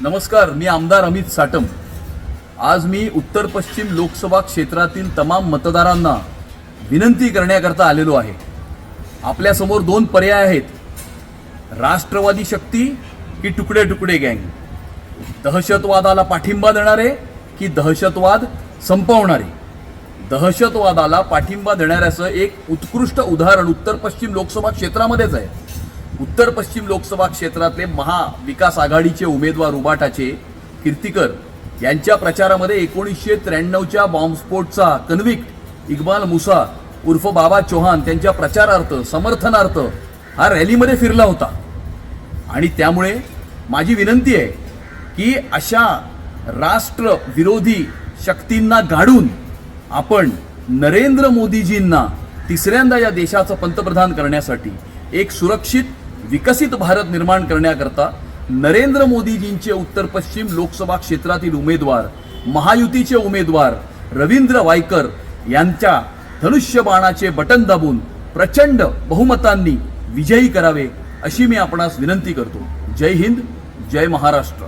नमस्कार मी आमदार अमित साटम. आज मी उत्तर पश्चिम लोकसभा क्षेत्रातील तमाम मतदारांना विनंती करण्याकरता आलेलो आहे. आपल्यासमोर दोन पर्याय आहेत. राष्ट्रवादी शक्ती की तुकडे तुकडे गँग? दहशतवादाला पाठिंबा देणारे की दहशतवाद संपवणारे? दहशतवादाला पाठिंबा देणाऱ्याचं एक उत्कृष्ट उदाहरण उत्तर पश्चिम लोकसभा क्षेत्रामध्येच आहे. उत्तर पश्चिम लोकसभा क्षेत्रातले महाविकास आघाडीचे उमेदवार उबाटाचे कीर्तिकर यांच्या प्रचारामध्ये एकोणीसशे त्र्याण्णवच्या बॉम्बस्फोटचा कन्व्हिक्ट इक्बाल मुसा उर्फ बाबा चौहान त्यांच्या प्रचारार्थ समर्थनार्थ हा रॅलीमध्ये फिरला होता. आणि त्यामुळे माझी विनंती आहे की अशा राष्ट्रविरोधी शक्तींना गाडून आपण नरेंद्र मोदीजींना तिसऱ्यांदा या देशाचं पंतप्रधान करण्यासाठी एक सुरक्षित विकसित भारत निर्माण करण्याकरता नरेंद्र मोदीजींचे उत्तर पश्चिम लोकसभा क्षेत्रातील उमेदवार महायुतीचे उमेदवार रवींद्र वायकर यांच्या धनुष्यबाणाचे बटन दाबून प्रचंड बहुमतांनी विजयी करावे अशी मी आपणास विनंती करतो. जय हिंद जय महाराष्ट्र.